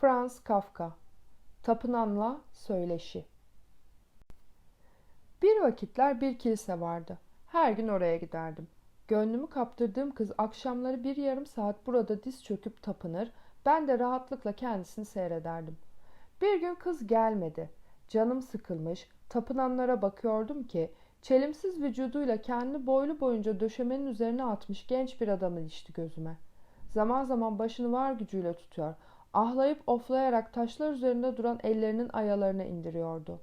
Franz Kafka Tapınanla Söyleşi Bir vakitler bir kilise vardı. Her gün oraya giderdim. Gönlümü kaptırdığım kız akşamları bir yarım saat burada diz çöküp tapınır, ben de rahatlıkla kendisini seyrederdim. Bir gün kız gelmedi. Canım sıkılmış, tapınanlara bakıyordum ki çelimsiz vücuduyla kendini boylu boyunca döşemenin üzerine atmış genç bir adam ilişti gözüme. Zaman zaman başını var gücüyle tutuyor, ahlayıp oflayarak taşlar üzerinde duran ellerinin ayalarına indiriyordu.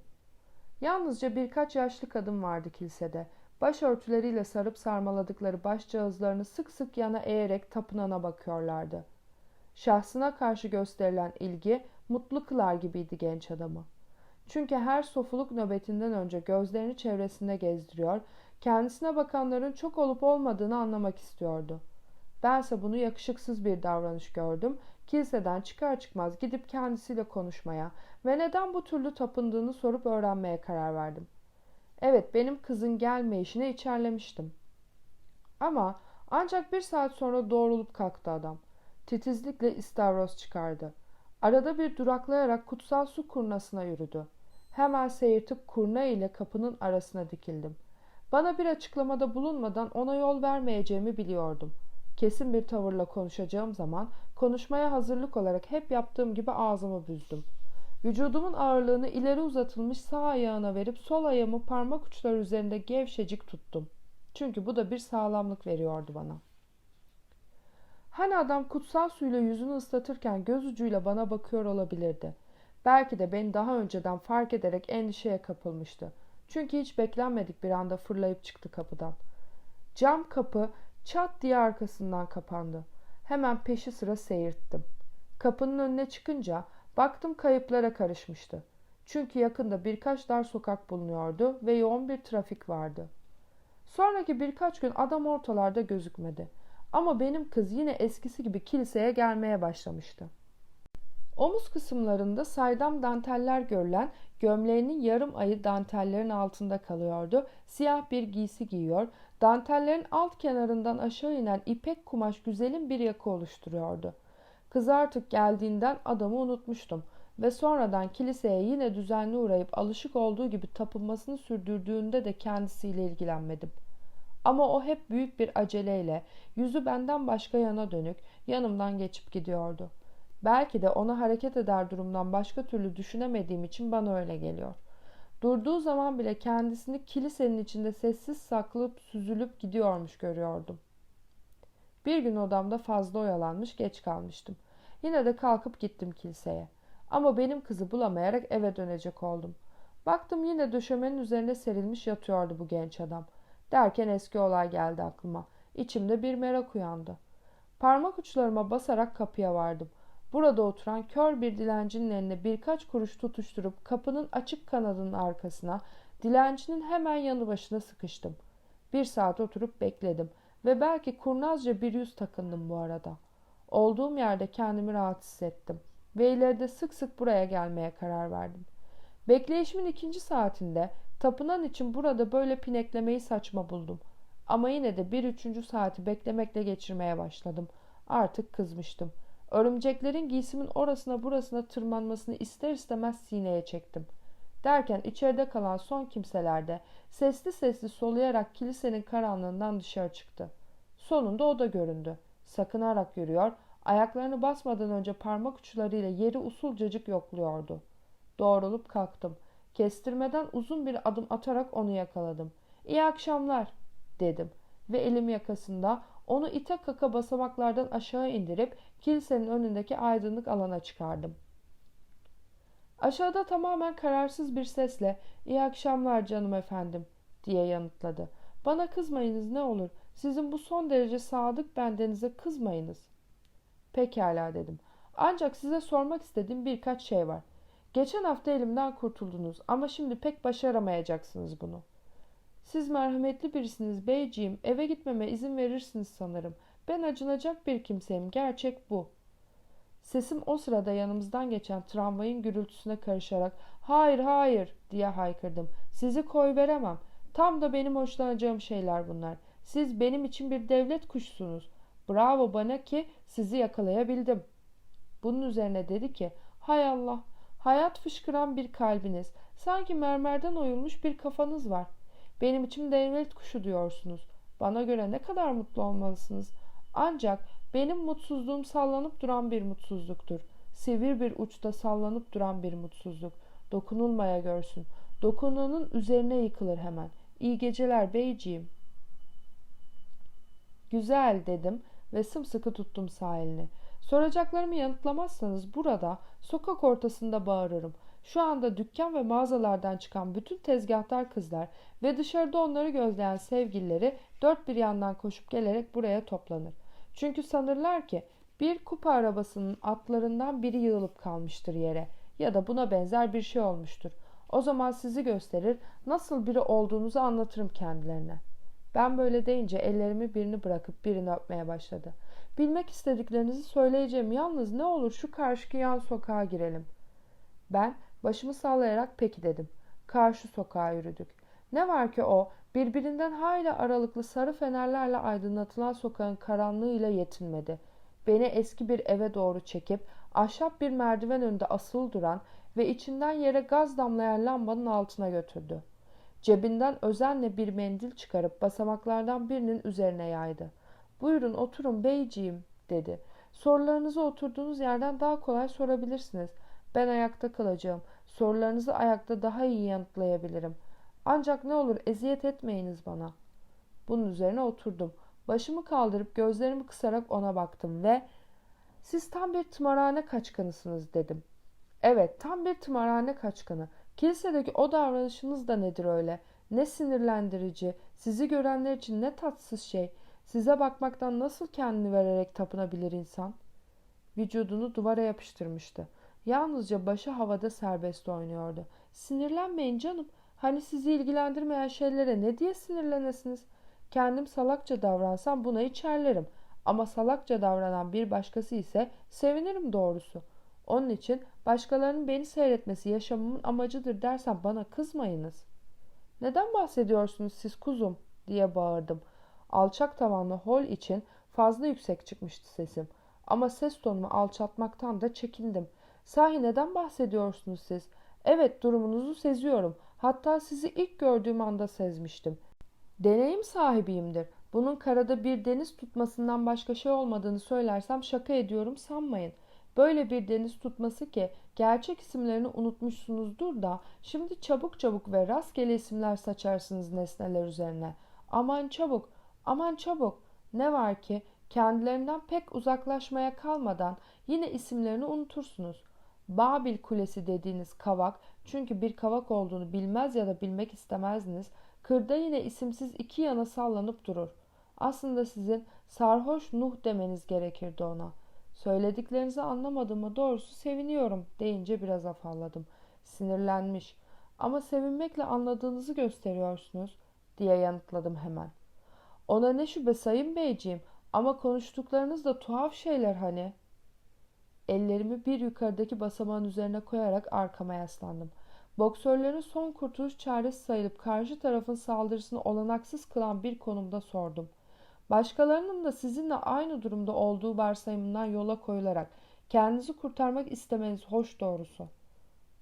Yalnızca birkaç yaşlı kadın vardı kilisede. Başörtüleriyle sarıp sarmaladıkları başcağızlarını sık sık yana eğerek tapınana bakıyorlardı. Şahsına karşı gösterilen ilgi mutlu kılar gibiydi genç adamı. Çünkü her sofuluk nöbetinden önce gözlerini çevresinde gezdiriyor, kendisine bakanların çok olup olmadığını anlamak istiyordu. Bense bunu yakışıksız bir davranış gördüm. Kiliseden çıkar çıkmaz gidip kendisiyle konuşmaya ve neden bu türlü tapındığını sorup öğrenmeye karar verdim. Evet benim kızın gelmeyişine içerlemiştim. Ama ancak bir saat sonra doğrulup kalktı adam. Titizlikle istavroz çıkardı. Arada bir duraklayarak kutsal su kurnasına yürüdü. Hemen seyirtip kurna ile kapının arasına dikildim. Bana bir açıklamada bulunmadan ona yol vermeyeceğimi biliyordum. Kesin bir tavırla konuşacağım zaman konuşmaya hazırlık olarak hep yaptığım gibi ağzımı büzdüm. Vücudumun ağırlığını ileri uzatılmış sağ ayağına verip sol ayağımı parmak uçları üzerinde gevşecik tuttum. Çünkü bu da bir sağlamlık veriyordu bana. Hani adam kutsal suyla yüzünü ıslatırken göz ucuyla bana bakıyor olabilirdi. Belki de beni daha önceden fark ederek endişeye kapılmıştı. Çünkü hiç beklenmedik bir anda fırlayıp çıktı kapıdan. Cam kapı çat diye arkasından kapandı. Hemen peşi sıra seyirttim. Kapının önüne çıkınca baktım kayıplara karışmıştı. Çünkü yakında birkaç dar sokak bulunuyordu ve yoğun bir trafik vardı. Sonraki birkaç gün adam ortalarda gözükmedi. Ama benim kız yine eskisi gibi kiliseye gelmeye başlamıştı. Omuz kısımlarında saydam danteller görülen gömleğinin yarım ayı dantellerin altında kalıyordu. Siyah bir giysi giyiyor. Dantellerin alt kenarından aşağı inen ipek kumaş güzelin bir yaka oluşturuyordu. Kız artık geldiğinden adamı unutmuştum ve sonradan kiliseye yine düzenli uğrayıp alışık olduğu gibi tapınmasını sürdürdüğünde de kendisiyle ilgilenmedim. Ama o hep büyük bir aceleyle, yüzü benden başka yana dönük, yanımdan geçip gidiyordu. Belki de ona hareket eder durumdan başka türlü düşünemediğim için bana öyle geliyor. Durduğu zaman bile kendisini kilisenin içinde sessiz saklayıp süzülüp gidiyormuş görüyordum. Bir gün odamda fazla oyalanmış geç kalmıştım. Yine de kalkıp gittim kiliseye. Ama benim kızı bulamayarak eve dönecek oldum. Baktım yine döşemenin üzerine serilmiş yatıyordu bu genç adam. Derken eski olay geldi aklıma. İçimde bir merak uyandı. Parmak uçlarıma basarak kapıya vardım. Burada oturan kör bir dilencinin eline birkaç kuruş tutuşturup kapının açık kanadının arkasına, dilencinin hemen yanı başına sıkıştım. Bir saat oturup bekledim ve belki kurnazca bir yüz takındım bu arada. Olduğum yerde kendimi rahat hissettim ve ileride sık sık buraya gelmeye karar verdim. Bekleyişimin ikinci saatinde tapınan için burada böyle pineklemeyi saçma buldum. Ama yine de bir üçüncü saati beklemekle geçirmeye başladım. Artık kızmıştım. Örümceklerin giysimin orasına burasına tırmanmasını ister istemez sineye çektim. Derken içeride kalan son kimseler de sesli sesli soluyarak kilisenin karanlığından dışarı çıktı. Sonunda o da göründü. Sakınarak yürüyor, ayaklarını basmadan önce parmak uçlarıyla yeri usulcacık yokluyordu. Doğrulup kalktım. Kestirmeden uzun bir adım atarak onu yakaladım. İyi akşamlar dedim ve elim yakasında onu ite kaka basamaklardan aşağı indirip kilisenin önündeki aydınlık alana çıkardım. Aşağıda tamamen kararsız bir sesle iyi akşamlar canım efendim diye yanıtladı. Bana kızmayınız ne olur. Sizin bu son derece sadık bendenize kızmayınız. Pekala dedim. Ancak size sormak istediğim birkaç şey var. Geçen hafta elimden kurtuldunuz ama şimdi pek başaramayacaksınız bunu. Siz merhametli birisiniz beyciğim. Eve gitmeme izin verirsiniz sanırım. Ben acınacak bir kimseyim. Gerçek bu. Sesim o sırada yanımızdan geçen tramvayın gürültüsüne karışarak hayır hayır diye haykırdım. Sizi koy veremem. Tam da benim hoşlanacağım şeyler bunlar. Siz benim için bir devlet kuşsunuz. Bravo bana ki sizi yakalayabildim. Bunun üzerine dedi ki hay Allah hayat fışkıran bir kalbiniz sanki mermerden oyulmuş bir kafanız var. Benim için devlet kuşu diyorsunuz. Bana göre ne kadar mutlu olmalısınız. Ancak benim mutsuzluğum sallanıp duran bir mutsuzluktur. Sivri bir uçta sallanıp duran bir mutsuzluk. Dokunulmaya görsün. Dokunanın üzerine yıkılır hemen. İyi geceler beyciğim. Güzel dedim ve sımsıkı tuttum sahilini. Soracaklarımı yanıtlamazsanız burada sokak ortasında bağırırım. Şu anda dükkan ve mağazalardan çıkan bütün tezgahtar kızlar ve dışarıda onları gözleyen sevgilileri dört bir yandan koşup gelerek buraya toplanır. Çünkü sanırlar ki bir kupa arabasının atlarından biri yığılıp kalmıştır yere ya da buna benzer bir şey olmuştur. O zaman sizi gösterir, nasıl biri olduğunuzu anlatırım kendilerine. Ben böyle deyince ellerimi birini bırakıp birini öpmeye başladı. Bilmek istediklerinizi söyleyeceğim. Yalnız ne olur şu karşıki yan sokağa girelim. Ben başımı sallayarak peki dedim. Karşı sokağa yürüdük. Ne var ki o birbirinden hayli aralıklı sarı fenerlerle aydınlatılan sokağın karanlığıyla yetinmedi. Beni eski bir eve doğru çekip ahşap bir merdiven önünde asılı duran ve içinden yere gaz damlayan lambanın altına götürdü. Cebinden özenle bir mendil çıkarıp basamaklardan birinin üzerine yaydı. Buyurun oturun beyciğim dedi. Sorularınızı oturduğunuz yerden daha kolay sorabilirsiniz. Ben ayakta kalacağım. Sorularınızı ayakta daha iyi yanıtlayabilirim. Ancak ne olur eziyet etmeyiniz bana. Bunun üzerine oturdum. Başımı kaldırıp gözlerimi kısarak ona baktım ve siz tam bir tımarhane kaçkınısınız dedim. Evet tam bir tımarhane kaçkını. Kilisedeki o davranışınız da nedir öyle? Ne sinirlendirici, sizi görenler için ne tatsız şey. Size bakmaktan nasıl kendini vererek tapınabilir insan? Vücudunu duvara yapıştırmıştı. Yalnızca başı havada serbest oynuyordu. Sinirlenmeyin canım. Hani sizi ilgilendirmeyen şeylere ne diye sinirlenesiniz? Kendim salakça davransam buna içerlerim. Ama salakça davranan bir başkası ise sevinirim doğrusu. Onun için başkalarının beni seyretmesi yaşamımın amacıdır dersem bana kızmayınız. Neden bahsediyorsunuz siz kuzum diye bağırdım. Alçak tavanlı hol için fazla yüksek çıkmıştı sesim. Ama ses tonumu alçaltmaktan da çekindim. Sahi neden bahsediyorsunuz siz? Evet durumunuzu seziyorum. Hatta sizi ilk gördüğüm anda sezmiştim. Deneyim sahibiyimdir. Bunun karada bir deniz tutmasından başka şey olmadığını söylersem şaka ediyorum sanmayın. Böyle bir deniz tutması ki gerçek isimlerini unutmuşsunuzdur da şimdi çabuk çabuk ve rastgele isimler saçarsınız nesneler üzerine. Aman çabuk, aman çabuk. Ne var ki kendilerinden pek uzaklaşmaya kalmadan yine isimlerini unutursunuz. Babil Kulesi dediğiniz kavak çünkü bir kavak olduğunu bilmez ya da bilmek istemezdiniz. Kırda yine isimsiz iki yana sallanıp durur. Aslında sizin sarhoş Nuh demeniz gerekirdi ona. Söylediklerinizi anlamadığıma doğrusu seviniyorum deyince biraz afalladım. Sinirlenmiş. Ama sevinmekle anladığınızı gösteriyorsunuz diye yanıtladım hemen. Ona ne şüphe sayın beyciğim ama konuştuklarınız da tuhaf şeyler hani. Ellerimi bir yukarıdaki basamağın üzerine koyarak arkama yaslandım. Boksörlerin son kurtuluş çaresi sayılıp karşı tarafın saldırısını olanaksız kılan bir konumda sordum. Başkalarının da sizinle aynı durumda olduğu varsayımından yola koyularak kendinizi kurtarmak istemeniz hoş doğrusu.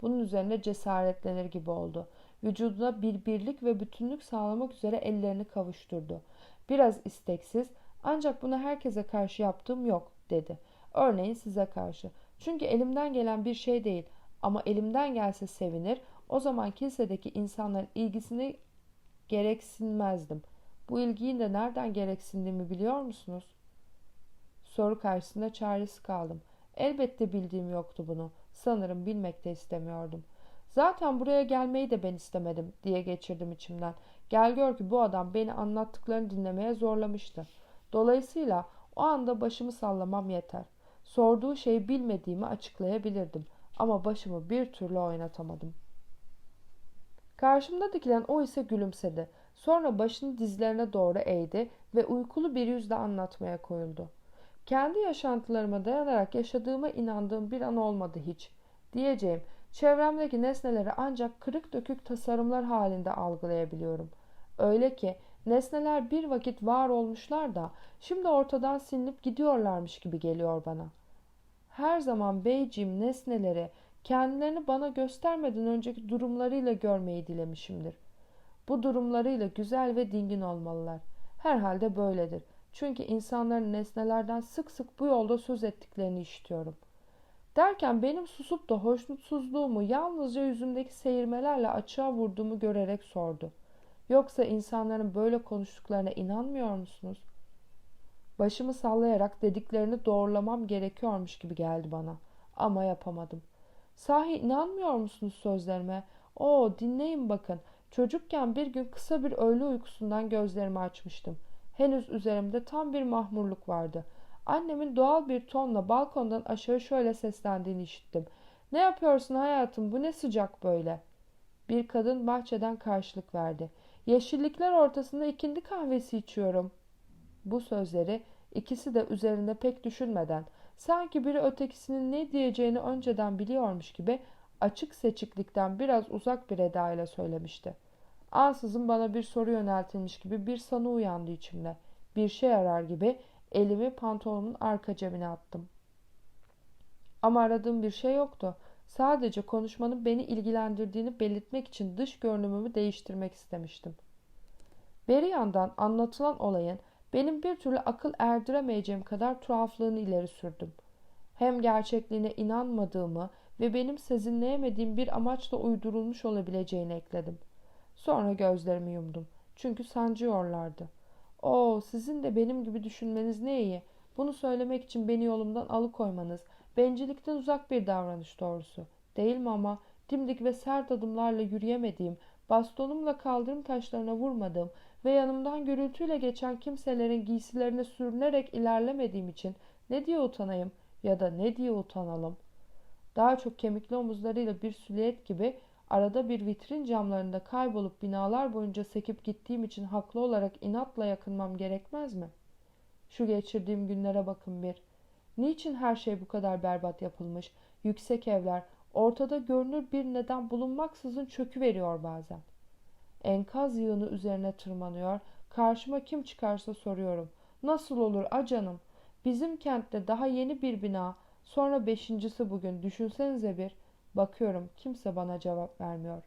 Bunun üzerine cesaretlenir gibi oldu. Vücuduna bir birlik ve bütünlük sağlamak üzere ellerini kavuşturdu. Biraz isteksiz ancak bunu herkese karşı yaptığım yok dedi. Örneğin size karşı. Çünkü elimden gelen bir şey değil ama elimden gelse sevinir. O zaman kilisedeki insanların ilgisini gereksinmezdim. Bu ilgiyi de nereden gereksindiğimi biliyor musunuz? Soru karşısında çaresiz kaldım. Elbette bildiğim yoktu bunu. Sanırım bilmek de istemiyordum. Zaten buraya gelmeyi de ben istemedim diye geçirdim içimden. Gel gör ki bu adam beni anlattıklarını dinlemeye zorlamıştı. Dolayısıyla o anda başımı sallamam yeter. Sorduğu şeyi bilmediğimi açıklayabilirdim ama başımı bir türlü oynatamadım. Karşımda dikilen o ise gülümsedi. Sonra başını dizlerine doğru eğdi ve uykulu bir yüzle anlatmaya koyuldu. Kendi yaşantılarıma dayanarak yaşadığıma inandığım bir an olmadı hiç. Diyeceğim, çevremdeki nesneleri ancak kırık dökük tasarımlar halinde algılayabiliyorum. Öyle ki nesneler bir vakit var olmuşlar da şimdi ortadan silinip gidiyorlarmış gibi geliyor bana. Her zaman beyciğim nesneleri kendilerini bana göstermeden önceki durumlarıyla görmeyi dilemişimdir. Bu durumlarıyla güzel ve dingin olmalılar. Herhalde böyledir. Çünkü insanların nesnelerden sık sık bu yolda söz ettiklerini işitiyorum. Derken benim susup da hoşnutsuzluğumu yalnızca yüzümdeki seyirmelerle açığa vurduğumu görerek sordu. Yoksa insanların böyle konuştuklarına inanmıyor musunuz? Başımı sallayarak dediklerini doğrulamam gerekiyormuş gibi geldi bana. Ama yapamadım. Sahi inanmıyor musunuz sözlerime? Oo dinleyin bakın. Çocukken bir gün kısa bir öğle uykusundan gözlerimi açmıştım. Henüz üzerimde tam bir mahmurluk vardı. Annemin doğal bir tonla balkondan aşağı şöyle seslendiğini işittim. Ne yapıyorsun hayatım bu ne sıcak böyle? Bir kadın bahçeden karşılık verdi. Yeşillikler ortasında ikindi kahvesi içiyorum. Bu sözleri ikisi de üzerinde pek düşünmeden sanki biri ötekisinin ne diyeceğini önceden biliyormuş gibi açık seçiklikten biraz uzak bir edayla söylemişti. Ansızın bana bir soru yöneltilmiş gibi bir sanı uyandı içimde. Bir şey arar gibi elimi pantolonumun arka cebine attım. Ama aradığım bir şey yoktu. Sadece konuşmanın beni ilgilendirdiğini belirtmek için dış görünümümü değiştirmek istemiştim. Beri yandan anlatılan olayın benim bir türlü akıl erdiremeyeceğim kadar tuhaflığını ileri sürdüm. Hem gerçekliğine inanmadığımı ve benim sezinleyemediğim bir amaçla uydurulmuş olabileceğini ekledim. Sonra gözlerimi yumdum. Çünkü sancıyorlardı. Oo, sizin de benim gibi düşünmeniz ne iyi. Bunu söylemek için beni yolumdan alıkoymanız, bencillikten uzak bir davranış doğrusu. Değil mi ama dimdik ve sert adımlarla yürüyemediğim, bastonumla kaldırım taşlarına vurmadığım ve yanımdan gürültüyle geçen kimselerin giysilerine sürünerek ilerlemediğim için ne diye utanayım ya da ne diye utanalım. Daha çok kemikli omuzlarıyla bir süliyet gibi arada bir vitrin camlarında kaybolup binalar boyunca sekip gittiğim için haklı olarak inatla yakınmam gerekmez mi? Şu geçirdiğim günlere bakın bir. Niçin her şey bu kadar berbat yapılmış? Yüksek evler, ortada görünür bir neden bulunmaksızın çöküveriyor bazen. Enkaz yığını üzerine tırmanıyor, karşıma kim çıkarsa soruyorum. Nasıl olur acanım? Bizim kentte daha yeni bir bina, sonra beşincisi bugün, düşünsenize bir. Bakıyorum kimse bana cevap vermiyor.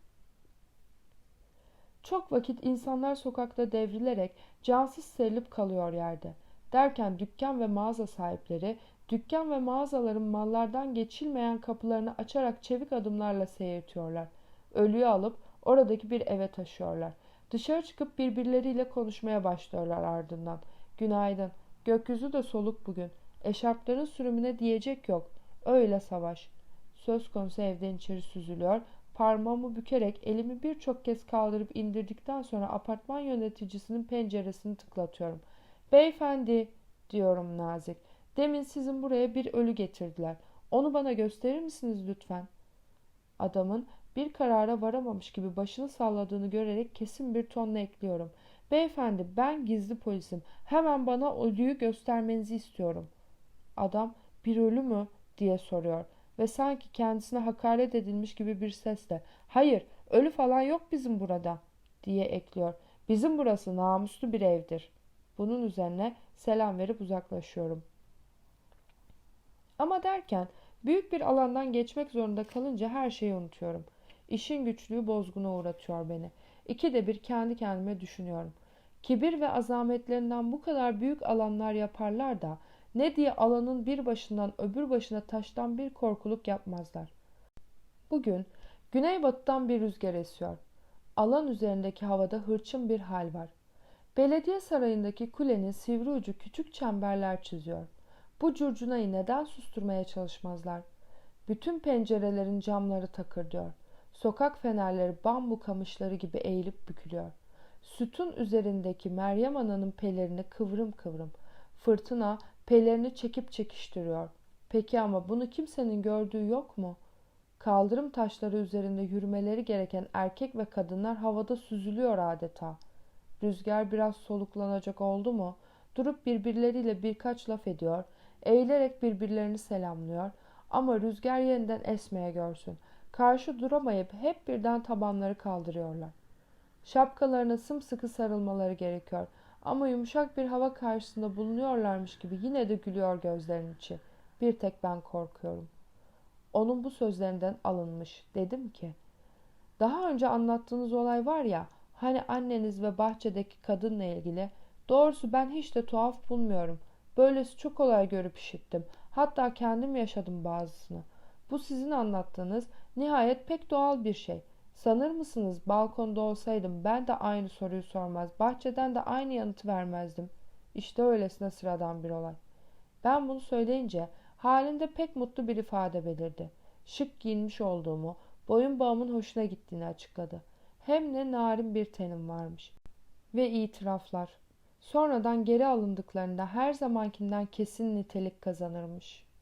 Çok vakit insanlar sokakta devrilerek cansız serilip kalıyor yerde. Derken dükkan ve mağaza sahipleri dükkan ve mağazaların mallardan geçilmeyen kapılarını açarak çevik adımlarla seyirtiyorlar. Ölüyü alıp oradaki bir eve taşıyorlar. Dışarı çıkıp birbirleriyle konuşmaya başlıyorlar ardından. Günaydın. Gökyüzü de soluk bugün. Eşarpların sürümüne diyecek yok. Öyle savaş. Söz konusu evden içeri süzülüyor. Parmağımı bükerek elimi birçok kez kaldırıp indirdikten sonra apartman yöneticisinin penceresini tıklatıyorum. Beyefendi diyorum nazik. Demin sizin buraya bir ölü getirdiler. Onu bana gösterir misiniz lütfen? Adamın bir karara varamamış gibi başını salladığını görerek kesin bir tonla ekliyorum. Beyefendi ben gizli polisim. Hemen bana ölüyü göstermenizi istiyorum. Adam bir ölü mü diye soruyor ve sanki kendisine hakaret edilmiş gibi bir sesle hayır ölü falan yok bizim burada diye ekliyor. Bizim burası namuslu bir evdir. Bunun üzerine selam verip uzaklaşıyorum. Ama derken büyük bir alandan geçmek zorunda kalınca her şeyi unutuyorum. İşin güçlüğü bozguna uğratıyor beni. İki de bir kendi kendime düşünüyorum. Kibir ve azametlerinden bu kadar büyük alanlar yaparlar da ne diye alanın bir başından öbür başına taştan bir korkuluk yapmazlar. Bugün güneybatıdan bir rüzgar esiyor. Alan üzerindeki havada hırçın bir hal var. Belediye sarayındaki kulenin sivri ucu küçük çemberler çiziyor. Bu curcunayı neden susturmaya çalışmazlar? Bütün pencerelerin camları takır diyor. Sokak fenerleri bambu kamışları gibi eğilip bükülüyor. Sütun üzerindeki Meryem Ana'nın pelerini kıvrım kıvrım. Fırtına pelerini çekip çekiştiriyor. Peki ama bunu kimsenin gördüğü yok mu? Kaldırım taşları üzerinde yürümeleri gereken erkek ve kadınlar havada süzülüyor adeta. Rüzgar biraz soluklanacak oldu mu? Durup birbirleriyle birkaç laf ediyor, eğilerek birbirlerini selamlıyor ama rüzgar yeniden esmeye görsün. Karşı duramayıp hep birden tabanları kaldırıyorlar. Şapkalarına sımsıkı sarılmaları gerekiyor. Ama yumuşak bir hava karşısında bulunuyorlarmış gibi yine de gülüyor gözlerin içi. Bir tek ben korkuyorum. Onun bu sözlerinden alınmış. Dedim ki, daha önce anlattığınız olay var ya, hani anneniz ve bahçedeki kadınla ilgili. Doğrusu ben hiç de tuhaf bulmuyorum. Böylesi çok olay görüp işittim. Hatta kendim yaşadım bazısını. Bu sizin anlattığınız nihayet pek doğal bir şey. Sanır mısınız balkonda olsaydım ben de aynı soruyu sormaz, bahçeden de aynı yanıtı vermezdim. İşte öylesine sıradan bir olay. Ben bunu söyleyince halinde pek mutlu bir ifade belirdi. Şık giyinmiş olduğumu, boyun bağımın hoşuna gittiğini açıkladı. Hem de narin bir tenim varmış. Ve itiraflar. Sonradan geri alındıklarında her zamankinden kesin nitelik kazanırmış.''